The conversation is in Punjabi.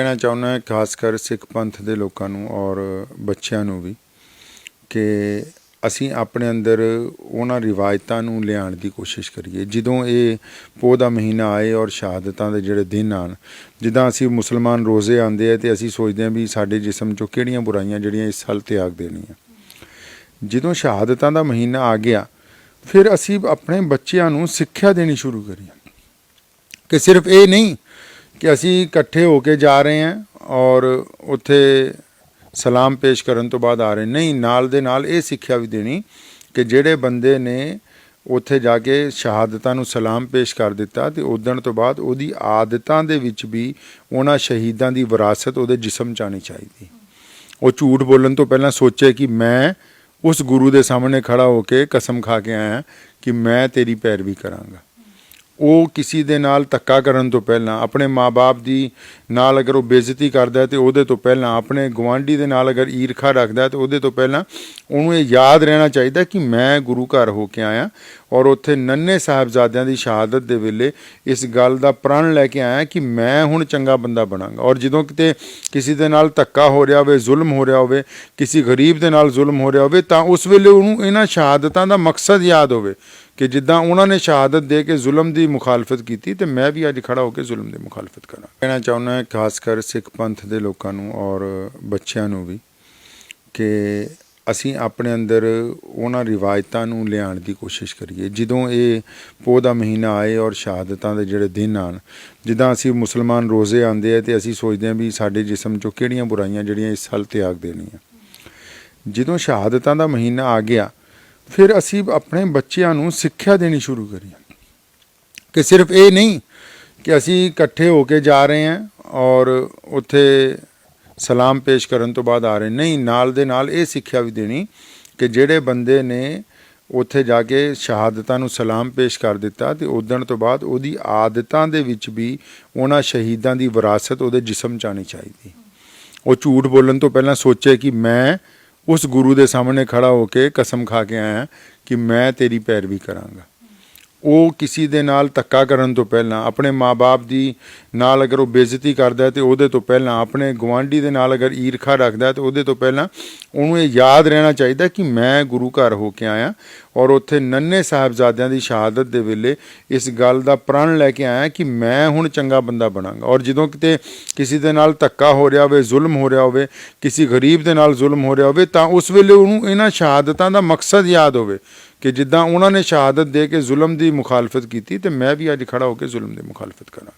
ਕਹਿਣਾ ਚਾਹੁੰਦਾ ਹਾਂ, ਖਾਸ ਕਰ ਸਿੱਖ ਪੰਥ ਦੇ ਲੋਕਾਂ ਨੂੰ ਔਰ ਬੱਚਿਆਂ ਨੂੰ ਵੀ, ਕਿ ਅਸੀਂ ਆਪਣੇ ਅੰਦਰ ਉਹਨਾਂ ਰਿਵਾਇਤਾਂ ਨੂੰ ਲਿਆਉਣ ਦੀ ਕੋਸ਼ਿਸ਼ ਕਰੀਏ। ਜਦੋਂ ਇਹ ਪੋਹ ਦਾ ਮਹੀਨਾ ਆਏ ਔਰ ਸ਼ਹਾਦਤਾਂ ਦੇ ਜਿਹੜੇ ਦਿਨ ਆਣ ਜਿੱਦਾਂ ਅਸੀਂ ਮੁਸਲਮਾਨ ਰੋਜ਼ੇ ਆਉਂਦੇ ਆ ਤੇ ਅਸੀਂ ਸੋਚਦੇ ਹਾਂ ਵੀ ਸਾਡੇ ਜਿਸਮ 'ਚੋਂ ਕਿਹੜੀਆਂ ਬੁਰਾਈਆਂ ਜਿਹੜੀਆਂ ਇਸ ਸਾਲ ਤਿਆਗ ਦੇਣੀਆਂ। ਜਦੋਂ ਸ਼ਹਾਦਤਾਂ ਦਾ ਮਹੀਨਾ ਆ ਗਿਆ, ਫਿਰ ਅਸੀਂ ਆਪਣੇ ਬੱਚਿਆਂ ਨੂੰ ਸਿੱਖਿਆ ਦੇਣੀ ਸ਼ੁਰੂ ਕਰੀਏ। ਕਿ ਸਿਰਫ ਇਹ ਨਹੀਂ ਕਿ ਅਸੀਂ ਇਕੱਠੇ ਹੋ ਕੇ ਜਾ ਰਹੇ ਹਾਂ ਔਰ ਉੱਥੇ ਸਲਾਮ ਪੇਸ਼ ਕਰਨ ਤੋਂ ਬਾਅਦ ਆ ਰਹੇ ਨਹੀਂ, ਨਾਲ ਦੇ ਨਾਲ ਇਹ ਸਿੱਖਿਆ ਵੀ ਦੇਣੀ ਕਿ ਜਿਹੜੇ ਬੰਦੇ ਨੇ ਉੱਥੇ ਜਾ ਕੇ ਸ਼ਹਾਦਤਾਂ ਨੂੰ ਸਲਾਮ ਪੇਸ਼ ਕਰ ਦਿੱਤਾ ਤੇ ਉਦਣ ਤੋਂ ਬਾਅਦ ਉਹਦੀ ਆਦਤਾਂ ਦੇ ਵਿੱਚ ਵੀ ਉਹਨਾਂ ਸ਼ਹੀਦਾਂ ਦੀ ਵਿਰਾਸਤ ਉਹਦੇ ਜਿਸਮ ਚ ਆਉਣੀ ਚਾਹੀਦੀ। ਉਹ ਝੂਠ ਬੋਲਣ ਤੋਂ ਪਹਿਲਾਂ ਸੋਚੇ ਕਿ ਮੈਂ ਉਸ ਗੁਰੂ ਦੇ ਸਾਹਮਣੇ ਖੜਾ ਹੋ ਕੇ ਕਸਮ ਖਾ ਕੇ ਆਇਆ ਕਿ ਮੈਂ ਤੇਰੀ ਪੈਰਵੀ ਕਰਾਂਗਾ। ਉਹ ਕਿਸੇ ਦੇ ਨਾਲ ਧੱਕਾ ਕਰਨ ਤੋਂ ਪਹਿਲਾਂ, ਆਪਣੇ ਮਾਪੇ ਦੀ ਨਾਲ ਅਗਰ ਉਹ ਬੇਇੱਜ਼ਤੀ ਕਰਦਾ ਹੈ ਤੇ ਉਹਦੇ ਤੋਂ ਪਹਿਲਾਂ, ਆਪਣੇ ਗਵਾਂਢੀ ਦੇ ਨਾਲ ਅਗਰ ਈਰਖਾ ਰੱਖਦਾ ਹੈ ਤੇ ਉਹਦੇ ਤੋਂ ਪਹਿਲਾਂ ਉਹਨੂੰ ਇਹ ਯਾਦ ਰਹਿਣਾ ਚਾਹੀਦਾ ਕਿ ਮੈਂ ਗੁਰੂ ਘਰ ਹੋ ਕੇ ਆਇਆ ਔਰ ਉੱਥੇ ਨੰਨੇ ਸਾਹਿਬਜ਼ਾਦਿਆਂ ਦੀ ਸ਼ਹਾਦਤ ਦੇ ਵੇਲੇ ਇਸ ਗੱਲ ਦਾ ਪ੍ਰਣ ਲੈ ਕੇ ਆਇਆ ਕਿ ਮੈਂ ਹੁਣ ਚੰਗਾ ਬੰਦਾ ਬਣਾਂਗਾ। ਔਰ ਜਦੋਂ ਕਿਤੇ ਕਿਸੇ ਦੇ ਨਾਲ ਧੱਕਾ ਹੋ ਰਿਹਾ ਹੋਵੇ, ਜ਼ੁਲਮ ਹੋ ਰਿਹਾ ਹੋਵੇ, ਕਿਸੇ ਗਰੀਬ ਦੇ ਨਾਲ ਜ਼ੁਲਮ ਹੋ ਰਿਹਾ ਹੋਵੇ, ਤਾਂ ਉਸ ਵੇਲੇ ਉਹਨੂੰ ਇਹਨਾਂ ਸ਼ਹਾਦਤਾਂ ਦਾ ਮਕਸਦ ਯਾਦ ਹੋਵੇ। ਕਿ ਜਿੱਦਾਂ ਉਹਨਾਂ ਨੇ ਸ਼ਹਾਦਤ ਦੇ ਕੇ ਜ਼ੁਲਮ ਦੀ ਮੁਖਾਲਫਤ ਕੀਤੀ, ਤੇ ਮੈਂ ਵੀ ਅੱਜ ਖੜਾ ਹੋ ਕੇ ਜ਼ੁਲਮ ਦੀ ਮੁਖਾਲਫਤ ਕਰਾਂ। ਕਹਿਣਾ ਚਾਹੁੰਦਾ ਖਾਸ ਕਰ ਸਿੱਖ ਪੰਥ ਦੇ ਲੋਕਾਂ ਨੂੰ ਔਰ ਬੱਚਿਆਂ ਨੂੰ ਵੀ ਕਿ ਅਸੀਂ ਆਪਣੇ ਅੰਦਰ ਉਹਨਾਂ ਰਿਵਾਇਤਾਂ ਨੂੰ ਲਿਆਉਣ ਦੀ ਕੋਸ਼ਿਸ਼ ਕਰੀਏ। ਜਦੋਂ ਇਹ ਪੋਹ ਦਾ ਮਹੀਨਾ ਆਏ ਔਰ ਸ਼ਹਾਦਤਾਂ ਦੇ ਜਿਹੜੇ ਦਿਨ ਆਣ ਜਿੱਦਾਂ ਅਸੀਂ ਮੁਸਲਮਾਨ ਰੋਜ਼ੇ ਆਉਂਦੇ ਆ ਤੇ ਅਸੀਂ ਸੋਚਦੇ ਹਾਂ ਵੀ ਸਾਡੇ ਜਿਸਮ 'ਚੋਂ ਕਿਹੜੀਆਂ ਬੁਰਾਈਆਂ ਜਿਹੜੀਆਂ ਇਸ ਸਾਲ ਤਿਆਗ ਦੇਣੀਆਂ ਜਦੋਂ ਸ਼ਹਾਦਤਾਂ ਦਾ ਮਹੀਨਾ ਆ ਗਿਆ ਫਿਰ ਅਸੀਂ ਆਪਣੇ ਬੱਚਿਆਂ ਨੂੰ ਸਿੱਖਿਆ ਦੇਣੀ ਸ਼ੁਰੂ ਕਰੀ। ਕਿ ਸਿਰਫ ਇਹ ਨਹੀਂ ਕਿ ਅਸੀਂ ਇਕੱਠੇ ਹੋ ਕੇ ਜਾ ਰਹੇ ਹਾਂ ਔਰ ਉੱਥੇ ਸਲਾਮ ਪੇਸ਼ ਕਰਨ ਤੋਂ ਬਾਅਦ ਆ ਰਹੇ। ਨਹੀਂ, ਨਾਲ ਦੇ ਨਾਲ ਇਹ ਸਿੱਖਿਆ ਵੀ ਦੇਣੀ ਕਿ ਜਿਹੜੇ ਬੰਦੇ ਨੇ ਉੱਥੇ ਜਾ ਕੇ ਸ਼ਹਾਦਤਾਂ ਨੂੰ ਸਲਾਮ ਪੇਸ਼ ਕਰ ਦਿੱਤਾ ਤੇ ਉਦਣ ਤੋਂ ਬਾਅਦ ਉਹਦੀ ਆਦਤਾਂ ਦੇ ਵਿੱਚ ਵੀ ਉਹਨਾਂ ਸ਼ਹੀਦਾਂ ਦੀ ਵਿਰਾਸਤ ਉਹਦੇ ਜਿਸਮ ਚ ਆਉਣੀ ਚਾਹੀਦੀ। ਉਹ ਝੂਠ ਬੋਲਣ ਤੋਂ ਪਹਿਲਾਂ ਸੋਚੇ ਕਿ ਮੈਂ ਉਸ ਗੁਰੂ ਦੇ ਸਾਹਮਣੇ ਖੜਾ ਹੋ ਕੇ ਕਸਮ ਖਾ ਕੇ ਆਇਆ ਕਿ ਮੈਂ ਤੇਰੀ ਪੈਰਵੀ ਕਰਾਂਗਾ। ਉਹ ਕਿਸੇ ਦੇ ਨਾਲ ਧੱਕਾ ਕਰਨ ਤੋਂ ਪਹਿਲਾਂ, ਆਪਣੇ ਮਾਪੇ ਦੀ ਨਾਲ ਅਗਰ ਉਹ ਬੇਇੱਜ਼ਤੀ ਕਰਦਾ ਹੈ ਤੇ ਉਹਦੇ ਤੋਂ ਪਹਿਲਾਂ, ਆਪਣੇ ਗਵਾਂਢੀ ਦੇ ਨਾਲ ਅਗਰ ਈਰਖਾ ਰੱਖਦਾ ਹੈ ਤੇ ਉਹਦੇ ਤੋਂ ਪਹਿਲਾਂ ਉਹਨੂੰ ਇਹ ਯਾਦ ਰਹਿਣਾ ਚਾਹੀਦਾ ਕਿ ਮੈਂ ਗੁਰੂ ਘਰ ਹੋ ਕੇ ਆਇਆ ਔਰ ਉੱਥੇ ਨੰਨੇ ਸਾਹਿਬਜ਼ਾਦਿਆਂ ਦੀ ਸ਼ਹਾਦਤ ਦੇ ਵੇਲੇ ਇਸ ਗੱਲ ਦਾ ਪ੍ਰਣ ਲੈ ਕੇ ਆਇਆ ਕਿ ਮੈਂ ਹੁਣ ਚੰਗਾ ਬੰਦਾ ਬਣਾਂਗਾ। ਔਰ ਜਦੋਂ ਕਿਤੇ ਕਿਸੇ ਦੇ ਨਾਲ ਧੱਕਾ ਹੋ ਰਿਹਾ ਹੋਵੇ, ਜ਼ੁਲਮ ਹੋ ਰਿਹਾ ਹੋਵੇ, ਕਿਸੇ ਗਰੀਬ ਦੇ ਨਾਲ ਜ਼ੁਲਮ ਹੋ ਰਿਹਾ ਹੋਵੇ, ਤਾਂ ਉਸ ਵੇਲੇ ਉਹਨੂੰ ਇਹਨਾਂ ਸ਼ਹਾਦਤਾਂ ਦਾ ਮਕਸਦ ਯਾਦ ਹੋਵੇ। ਕਿ ਜਿੱਦਾਂ ਉਹਨਾਂ ਨੇ ਸ਼ਹਾਦਤ ਦੇ ਕੇ ਜ਼ੁਲਮ ਦੀ ਮੁਖਾਲਫਤ ਕੀਤੀ ਤੇ ਮੈਂ ਵੀ ਅੱਜ ਖੜਾ ਹੋ ਕੇ ਜ਼ੁਲਮ ਦੀ ਮੁਖਾਲਫਤ ਕਰਾਂ।